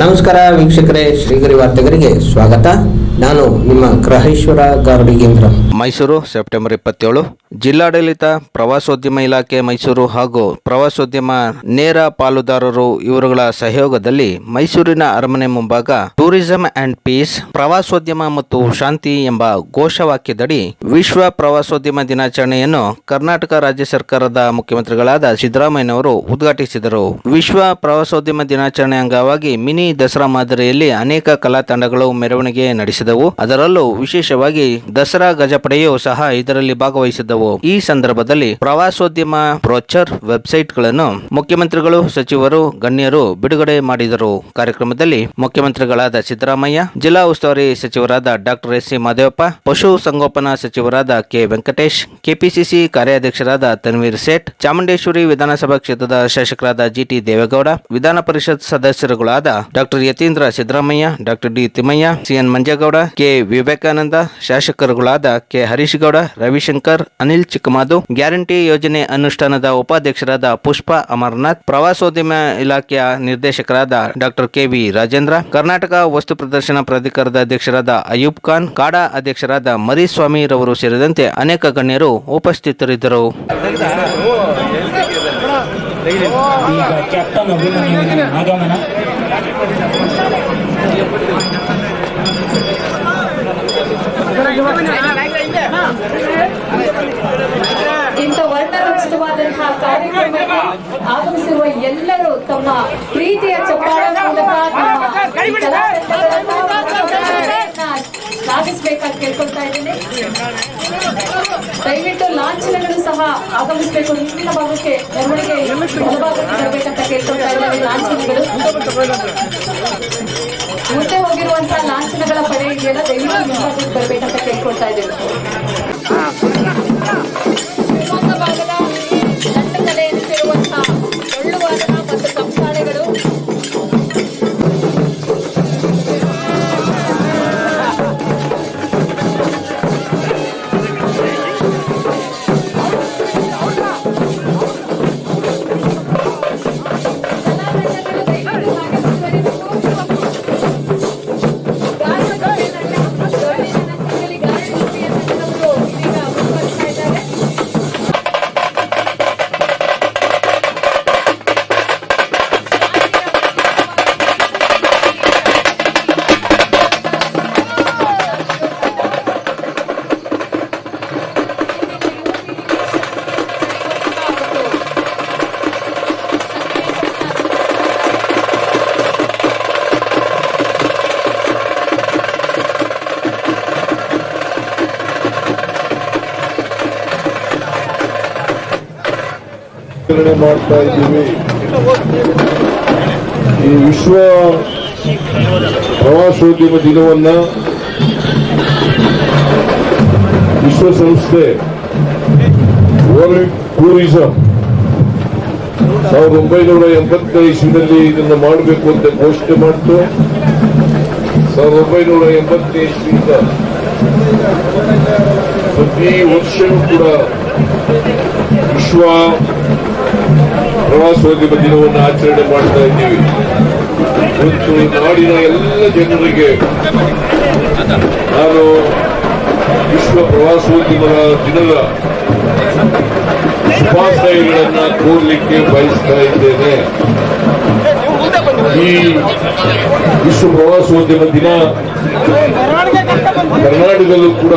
ನಮಸ್ಕಾರ ವೀಕ್ಷಕರೇ, ಶ್ರೀಗರಿ ವಾರ್ತೆಗರಿಗೆ ಸ್ವಾಗತ. ನಾನು ನಿಮ್ಮ ಗ್ರಹೇಶ್ವರ ಗಾರ್ಡಿಗೇಂದ್ರ ಮೈಸೂರು, ಸೆಪ್ಟೆಂಬರ್ ಇಪ್ಪತ್ತೇಳು. ಜಿಲ್ಲಾಡಳಿತ, ಪ್ರವಾಸೋದ್ಯಮ ಇಲಾಖೆ ಮೈಸೂರು ಹಾಗೂ ಪ್ರವಾಸೋದ್ಯಮ ನೇರ ಪಾಲುದಾರರು ಇವರುಗಳ ಸಹಯೋಗದಲ್ಲಿ ಮೈಸೂರಿನ ಅರಮನೆ ಮುಂಭಾಗ ಟೂರಿಸಂ ಅಂಡ್ ಪೀಸ್ ಪ್ರವಾಸೋದ್ಯಮ ಮತ್ತು ಶಾಂತಿ ಎಂಬ ಘೋಷವಾಕ್ಯದಡಿ ವಿಶ್ವ ಪ್ರವಾಸೋದ್ಯಮ ದಿನಾಚರಣೆಯನ್ನು ಕರ್ನಾಟಕ ರಾಜ್ಯ ಸರ್ಕಾರದ ಮುಖ್ಯಮಂತ್ರಿಗಳಾದ ಸಿದ್ದರಾಮಯ್ಯನವರು ಉದ್ಘಾಟಿಸಿದರು. ವಿಶ್ವ ಪ್ರವಾಸೋದ್ಯಮ ದಿನಾಚರಣೆ ಅಂಗವಾಗಿ ಮಿನಿ ದಸರಾ ಮಾದರಿಯಲ್ಲಿ ಅನೇಕ ಕಲಾ ತಂಡಗಳು ಮೆರವಣಿಗೆ ನಡೆಸಿದವು. ಅದರಲ್ಲೂ ವಿಶೇಷವಾಗಿ ದಸರಾ ಗಜಪಡೆಯು ಸಹ ಇದರಲ್ಲಿ ಭಾಗವಹಿಸಿದ್ದವು. ಈ ಸಂದರ್ಭದಲ್ಲಿ ಪ್ರವಾಸೋದ್ಯಮ ಪ್ರೋಚರ್ ವೆಬ್ಸೈಟ್ಗಳನ್ನು ಮುಖ್ಯಮಂತ್ರಿಗಳು, ಸಚಿವರು, ಗಣ್ಯರು ಬಿಡುಗಡೆ ಮಾಡಿದರು. ಕಾರ್ಯಕ್ರಮದಲ್ಲಿ ಮುಖ್ಯಮಂತ್ರಿಗಳಾದ ಸಿದ್ದರಾಮಯ್ಯ, ಜಿಲ್ಲಾ ಉಸ್ತುವಾರಿ ಸಚಿವರಾದ ಡಾಕ್ಟರ್ ಎಸ್ ಸಿ ಮಾದೇವಪ್ಪ, ಪಶು ಸಂಗೋಪನಾ ಸಚಿವರಾದ ಕೆ ವೆಂಕಟೇಶ್, ಕೆಪಿಸಿಸಿ ಕಾರ್ಯಾಧ್ಯಕ್ಷರಾದ ತನ್ವೀರ್ ಸೇಠ್, ಚಾಮುಂಡೇಶ್ವರಿ ವಿಧಾನಸಭಾ ಕ್ಷೇತ್ರದ ಶಾಸಕರಾದ ಜಿಟಿ ದೇವೇಗೌಡ, ವಿಧಾನ ಪರಿಷತ್ ಸದಸ್ಯರುಗಳಾದ doctor Yathindra Siddaramaiah, doctor D Thimmaiah, CN Manjegowda, K Vivekananda, ಶಾಸಕರುಗಳಾದ K Harish Gowda Ravishankar, Anil Chikkamadu, guarantee ಯೋಜನೆ ಅನುಷ್ಠಾನದ ಉಪಾಧ್ಯಕ್ಷರಾದ ಪುಷ್ಪ ಅಮರನಾಥ್, ಪ್ರವಾಸೋದ್ಯಮ ಇಲಾಖೆಯ ನಿರ್ದೇಶಕರಾದ doctor K V Rajendra, Karnataka ವಸ್ತು ಪ್ರದರ್ಶನ ಪ್ರಾಧಿಕಾರದ ಅಧ್ಯಕ್ಷರಾದ ಅಯೂಬ್ ಖಾನ್, ಕಾಡಾ ಅಧ್ಯಕ್ಷರಾದ ಮರಿಸ್ವಾಮಿ ರವರು ಸೇರಿದಂತೆ ಅನೇಕ ಗಣ್ಯರು ಉಪಸ್ಥಿತರಿದ್ದರು. ಕ್ಯಾಪ್ಟನ್ ಆಗಮನ ಎಲ್ಲರೂ ತಮ್ಮ ಪ್ರೀತಿಯ ಚಪ್ಪಾಳೆ ಮೂಲಕ ಕಲಾತಂಡಗಳನ್ನ ಕೇಳ್ಕೊಳ್ತಾ ಇದ್ದೀನಿ. ದಯವಿಟ್ಟು ಲಾಂಛನಗಳು ಸಹ ಆಗಮಿಸಬೇಕು. ಹಿಂದಿನ ಭಾಗಕ್ಕೆ ಮೆರವಣಿಗೆ ಬಲಭಾಗಕ್ಕೆ ಬರಬೇಕಂತ ಕೇಳ್ಕೊಳ್ತಾ ಇದ್ದಾರೆ ಲಾಂಛನಗಳು. ಮುಂದೆ ಹೋಗಿರುವಂತಹ ಲಾಂಛನಗಳ ಪಡೆ ದಯವಿಟ್ಟು ಹಿಂಭಾಗಕ್ಕೆ ಬರಬೇಕಂತ ಕೇಳ್ಕೊಳ್ತಾ ಇದ್ದೇವೆ ಆಚರಣೆ ಮಾಡ್ತಾ ಇದ್ದೀವಿ. ಈ ವಿಶ್ವ ಪ್ರವಾಸೋದ್ಯಮ ದಿನವನ್ನ ವಿಶ್ವಸಂಸ್ಥೆ ವರ್ಲ್ಡ್ ಟೂರಿಸಂ ಸಾವಿರದ ಒಂಬೈನೂರ ಎಂಬತ್ತನೇ ಇಸ್ವಿನಲ್ಲಿ ಇದನ್ನ ಮಾಡಬೇಕು ಅಂತ ಘೋಷಣೆ ಮಾಡ್ತು. ಸಾವಿರದ ಒಂಬೈನೂರ ಎಂಬತ್ತನೇ ಇಸ್ವಿಯಿಂದ ಪ್ರತಿ ವರ್ಷವೂ ಕೂಡ ವಿಶ್ವ ಪ್ರವಾಸೋದ್ಯಮ ದಿನವನ್ನು ಆಚರಣೆ ಮಾಡ್ತಾ ಇದ್ದೀವಿ. ಮತ್ತು ನಾಡಿನ ಎಲ್ಲ ಜನರಿಗೆ ನಾನು ವಿಶ್ವ ಪ್ರವಾಸೋದ್ಯಮದ ದಿನದ ಶುಭಾಶಯಗಳನ್ನ ಕೋರ್ಲಿಕ್ಕೆ ಬಯಸ್ತಾ ಇದ್ದೇನೆ. ಈ ವಿಶ್ವ ಪ್ರವಾಸೋದ್ಯಮ ದಿನ ಕರ್ನಾಟಕದಲ್ಲೂ ಕೂಡ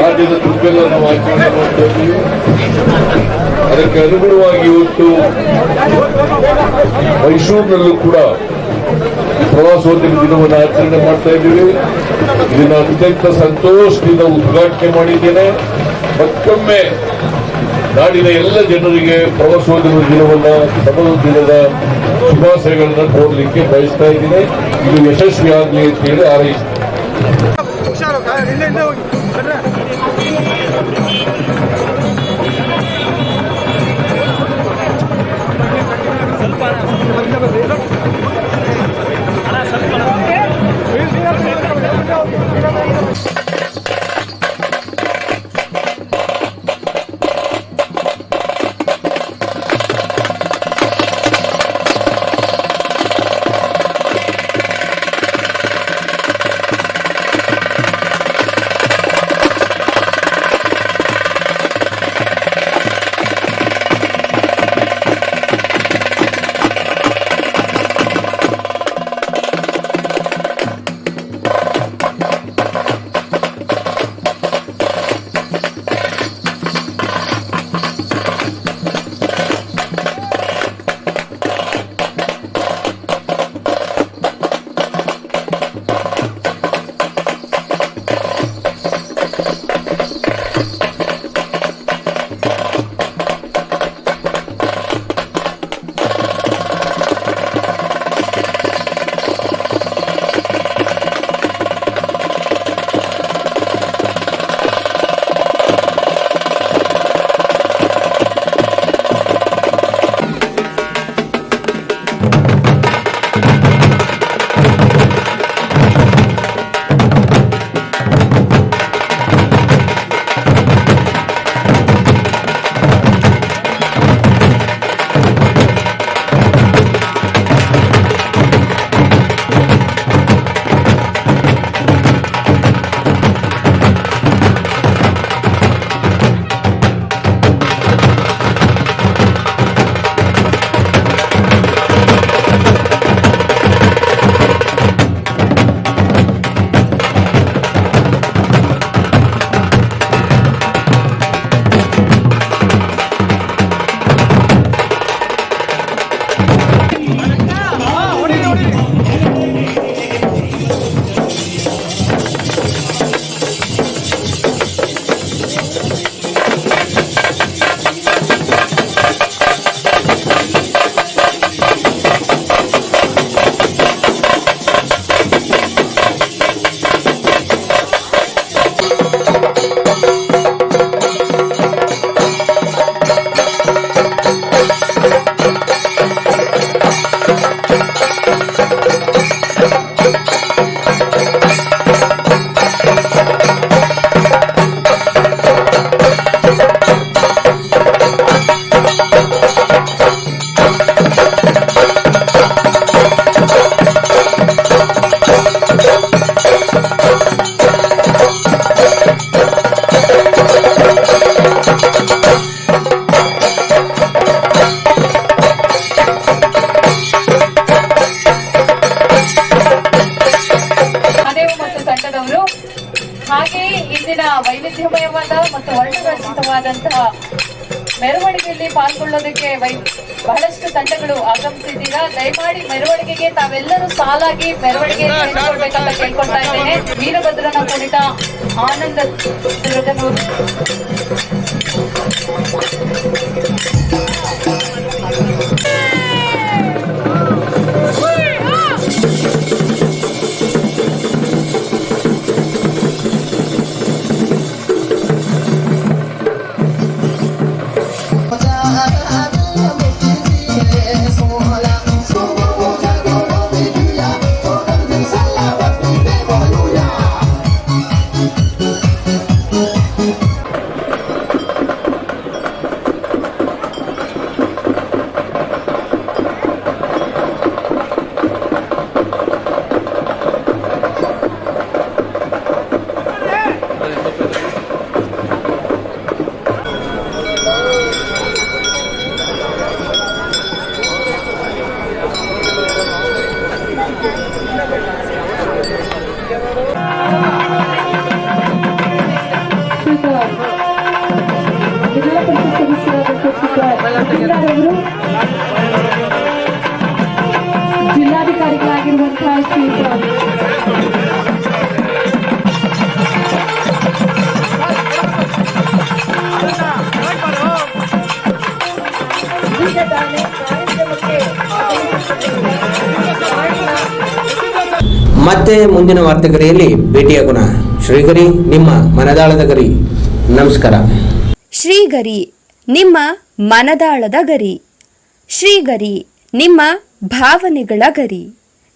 ರಾಜ್ಯದ ದುರ್ಗಲ್ಲ ನಾವು ಆಚರಣೆ ಮಾಡ್ತಾ ಇದ್ದೀವಿ. ಅದಕ್ಕೆ ಅನುಗುಣವಾಗಿ ಇವತ್ತು ಮೈಸೂರಿನಲ್ಲೂ ಕೂಡ ಪ್ರವಾಸೋದ್ಯಮ ದಿನವನ್ನು ಆಚರಣೆ ಮಾಡ್ತಾ ಇದ್ದೀವಿ. ಇದನ್ನು ಅತ್ಯಂತ ಸಂತೋಷದಿಂದ ಉದ್ಘಾಟನೆ ಮಾಡಿದ್ದೇನೆ. ಮತ್ತೊಮ್ಮೆ ನಾಡಿನ ಎಲ್ಲ ಜನರಿಗೆ ಪ್ರವಾಸೋದ್ಯಮ ದಿನವನ್ನು ಸಮರ ದಿನದ ಶುಭಾಶಯಗಳನ್ನು ಕೋರ್ಲಿಕ್ಕೆ ಬಯಸ್ತಾ ಇದ್ದೀನಿ. ಇದು ಯಶಸ್ವಿ ಆಗಲಿ ಅಂತ ಹೇಳಿ ಹಾರೈಸ್ತೀನಿ. ವೈ ಬಹಳಷ್ಟು ತಂಡಗಳು ಆಗಮಿಸಿದ್ದೀರಾ? ದಯಮಾಡಿ ಮೆರವಣಿಗೆಗೆ ತಾವೆಲ್ಲರೂ ಸಾಲಾಗಿ ಮೆರವಣಿಗೆ ಸೇರಿಕೊಳ್ಬೇಕಂತ ಕೇಳ್ಕೊಳ್ತಾ ಇದ್ದೇನೆ. ವೀರಭದ್ರನ ಕುಣಿತ ಆನಂದ ದುರ್ಗನೂರು ಮತ್ತೆ ಮುಂದಿನ ವಾರ್ತೆಗರಿಯಲ್ಲಿ ಭೇಟಿಯಾಗೋಣ ಶ್ರೀಗರಿ, ನಿಮ್ಮ ಮನದಾಳದ ಗರಿ. ನಮಸ್ಕಾರ. ಶ್ರೀಗರಿ, ನಿಮ್ಮ ಮನದಾಳದ ಗರಿ. ಶ್ರೀಗರಿ, ನಿಮ್ಮ ಭಾವನೆಗಳ ಗರಿ.